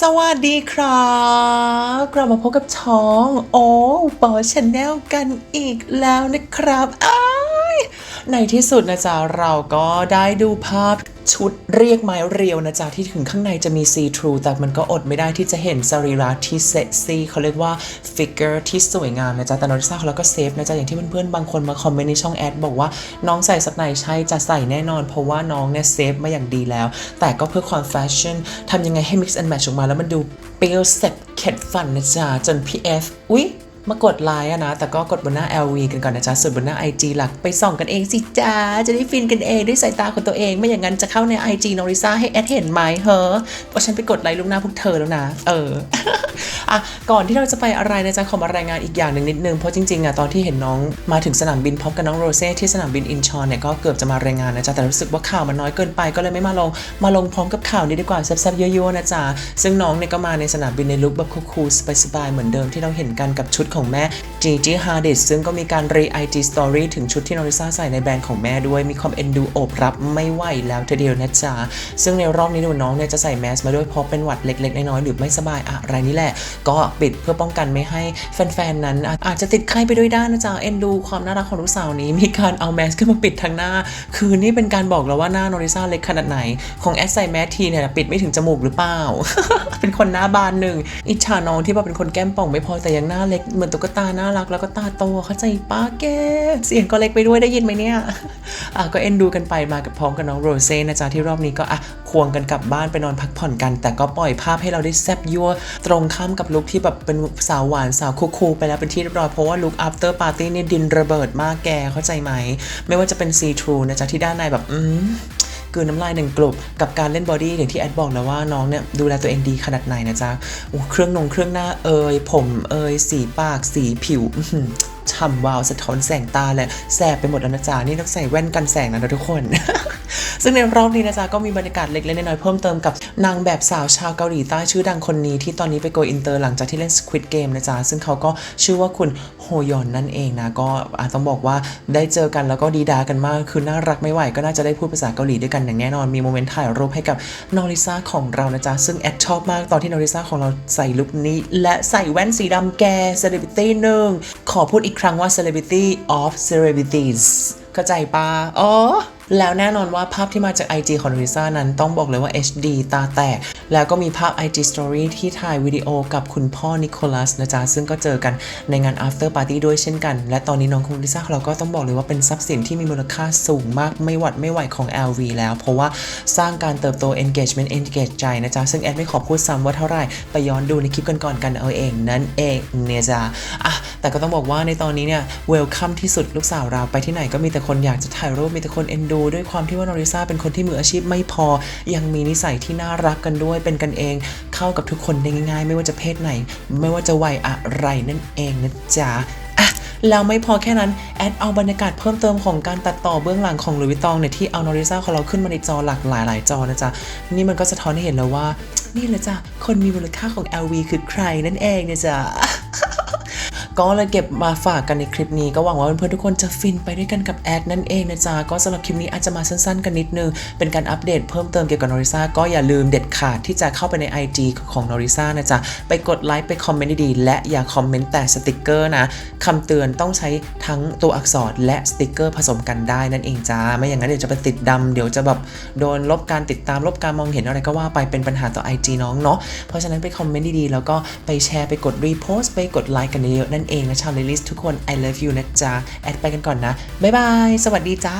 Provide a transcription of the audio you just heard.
สวัสดีครับกลับมาพบกับช่อง โอ้ปอชแนลกันอีกแล้วนะครับอ้า ในที่สุดนะจ๊ะเราก็ได้ดูภาพชุดเรียกไม้เรียวนะจ๊ะที่ถึงข้างในจะมีซีทรูแต่มันก็อดไม่ได้ที่จะเห็นสรีระที่เซ็กซี่เขาเรียกว่าฟิกเกอร์ที่สวยงามนะจ๊ะแต่นอริซ่าเขาแล้วก็เซฟนะจ๊ะอย่างที่เพื่อนๆ บางคนมาคอมเมนต์ในช่องแอดบอกว่าน้องใส่สักไหนใช่จะใส่แน่นอน เพราะว่าน้องเนี่ยเซฟมาอย่างดีแล้ว แต่ก็เพื่อความแฟชั่นทำยังไงให้ mix and match ออกมาแล้วมันดูเปรี้ยวเซ็ตเข็ดฟันนะจ๊ะจน PF อุ๊ย มากดไลค์นะ แต่ก็กดบนหน้า LV กันก่อนนะจ๊ะ ส่วนบนหน้า IG หลักไปส่องกันเองสิจ้าจะได้ฟินกันเองด้วยสายตาของตัวเอง ไม่อย่างนั้นจะเข้าใน IG นอริซ่าให้แอดเห็นไหมเฮ้อเพราะฉันไปกดไลค์ลูกหน้าพวกเธอแล้วนะ เอออะก่อนที่เราจะไปอะไรนะจ๊ะขอมารายงานอีกอย่างหนึ่งนิดนึง เพราะจริงๆอะตอนที่เห็นน้องมาถึงสนามบินพร้อมกับน้องโรเซ่ที่สนามบินอินชอนเนี่ยก็เกือบจะมารายงานนะจ๊ะแต่รู้สึกว่าข่าวมันน้อยเกินไปก็เลยไม่มาลงมาลงพร้อมกับข่าวนี้ดีกว่าแซ่บๆเยั่วๆนะจ๊ะซึ่งน้องเนี่ยก็มาในสนามบินในลุคแบบคูลๆสบายๆเหมือนเดิมที่เราเห็นกันกับชุดของแม่จีจีฮาร์ดิซึ่งก็มีการรีไอจีสตอรี่ถึงชุดที่นอริซ่าใส่ในแบรนด์ของแม่ด้วยมีความเอ็นดูโอบรับไม่ไหวแล้วทีเดียวนะจ๊ะซึ่งในรอบนี้หนูน้องเนี่ยจะใส่แมสมาด้วยเพราะเป็นหวัดเล็กๆน้อยๆหรือไม่สบายอะไรนี่แหละ ก็ปิดเพื่อป้องกันไม่ให้แฟนๆนั้น อาจจะติดไข้ไปด้วยได้นะจ๊ะเอ็นดูความน่ารักของลูกสาวนี้มีการเอาแมสขึ้นมาปิดทางหน้า คือนี่เป็นการบอกเราว่าหน้านอริซ่าเล็กขนาดไหน ของแอดใส่แมสทีเนี่ยปิดไม่ถึงจมูกหรือเปล่า เป็นคนหน้าบานหนึ่งอิจฉาน้องที่ว่าเป็นคนแก้มป่องไม่พอแต่ยังหน้าเล็กเหมือนตุ๊กตาน่ารักแล้วก็ตาโตเข้าใจป้าแกเสียงก็เล็กไปด้วยได้ยินไหมเนี่ยอะก็เอ็นดูกันไปมากับพร้อมกับน้องโรเซ่นะจ๊ะที่รอบนี้ก็อะควงกันกลับบ้านไปนอนพักผ่อนกัน แต่ก็ปล่อยภาพให้เราได้แซบยั่วตรงข้ามกับลุคที่แบบเป็นสาวหวานสาวคูลๆไปแล้วเป็นที่เรียบร้อยเพราะว่าลุค after party เนี่ยดินระเบิดมากแกเข้าใจไหม ไม่ว่าจะเป็น see through นะจ๊ะที่ด้านในแบบอืม กืนน้ำลายหนึ่งกลุ่มกับการเล่นบอดี้อย่างที่แอดบอกแล้วว่าน้องเนี่ยดูแลตัวเองดีขนาดไหนนะจ๊ะเครื่องนงเครื่องหน้าเอยผมเอยสีปากสีผิว ฉ่ำวาวสะท้อนแสงตาเลยแสบไปหมดแล้วนะจ๊ะนี่ต้องใส่แว่นกันแสงนะทุกคน ซึ่งในรอบนี้นะจ๊ะก็มีบรรยากาศเล็กๆน้อยๆเพิ่มเติมกับนางแบบสาวชาวเกาหลีใต้ชื่อดังคนนี้ที่ตอนนี้ไปโกอินเตอร์หลังจากที่เล่น Squid Game นะจ๊ะซึ่งเขาก็ชื่อว่าคุณโฮยอนนั่นเองนะก็อาจต้องบอกว่าได้เจอกันแล้วก็ดีดากันมากคือน่ารักไม่ไหวก็น่าจะได้พูดภาษาเกาหลีด้วยกันอย่างแน่นอนมีโมเมนต์ถ่ายรูปให้กับนอริซ่าของเรานะจ๊ะซึ่งแอดชอบมากตอนที่นอริซ่าของเราใส่ลุคนี้ และใส่แว่นสีดำแก celebrity หนึ่งขอพูดอีกครั้งรั้งว่า celebrity of celebrities เข้าใจปะอ๋อ แล้วแน่นอนว่าภาพที่มาจาก IG ของลิซ่านั้นต้องบอกเลยว่า HD ตาแตก แล้วก็มีภาพ IG Story ที่ถ่ายวิดีโอกับคุณพ่อนิโคลัสนะจ๊ะ ซึ่งก็เจอกันในงาน After Party ด้วยเช่นกัน และตอนนี้น้องคุณลิซ่าเราก็ต้องบอกเลยว่าเป็นทรัพย์สินที่มีมูลค่าสูงมากไม่หวัดไม่ไหวของ LV แล้ว เพราะว่าสร้างการเติบโต engagement engage ใจนะจ๊ะ ซึ่งแอดไม่ขอพูดซ้ำว่าเท่าไหร่ไปย้อนดูในคลิปกันก่อนกันเอาเองนั่นเองเนี่ยจ้ะอะแต่ก็ต้องบอกว่าในตอนนี้เนี่ย welcome ที่สุดลูกสาวเราไปที่ไหนก็มีแต่คนอยากจะถ่ายรูปมีแต่คนเอ็นดูด้วยความที่ว่านอริซ่าเป็นคนที่มืออาชีพไม่พอ ยังมีนิสัยที่น่ารักกันด้วยเป็นกันเอง เข้ากับทุกคนได้ง่าย ๆ ไม่ว่าจะเพศไหน ไม่ว่าจะวัยอะไรนั่นเองนะจ๊ะอะแล้วไม่พอแค่นั้น แอดเอาบรรยากาศเพิ่มเติมของการตัดต่อเบื้องหลังของหลุยส์วิตองเนี่ยที่เอานอริซ่าของเราขึ้นมาในจอหลากหลายหลายจอนะจ๊ะ นี่มันก็สะท้อนให้เห็นแล้วว่า นี่แหละจ้ะ คนมีมูลค่าของ LV คือใครนั่นเองเนี่ยจ้ะ ก็เลยเก็บมาฝากกันในคลิปนี้ก็หวังว่าเพื่อนๆทุกคนจะฟินไปด้วยกันกับแอดนั่นเองนะจ๊ะก็สำหรับคลิปนี้อาจจะมาสั้นๆ กันนิดนึง เป็นการอัปเดตเพิ่มเติมเกี่ยวกับนอริซาก็อย่าลืมเด็ดขาดที่จะเข้าไปใน IG ของนอริซานะจ๊ะไปกดไลค์ไปคอมเมนต์ดีๆและอย่าคอมเมนต์แต่สติกเกอร์นะคำเตือนต้องใช้ทั้งตัวอักษรและสติกเกอร์ผสมกันได้นั่นเองจ้าไม่อย่างนั้นเดี๋ยวจะไปติดดำเดี๋ยวจะแบบโดนลบการติดตามลบการมองเห็นอะไรก็ว่าไปเป็นปัญหาต่อ IG น้องเนาะเพราะฉะนั้นไปคอมเมนต์ดีๆแล้วก็ไปแชร์ไปกดรีโพสต์ไปกดไลค์กันเยอะๆนั่นเองนะชาวเลลิสทุกคน I love you นะจ๊ะ แอดไปกันก่อนนะ บ๊ายบาย สวัสดีจ้า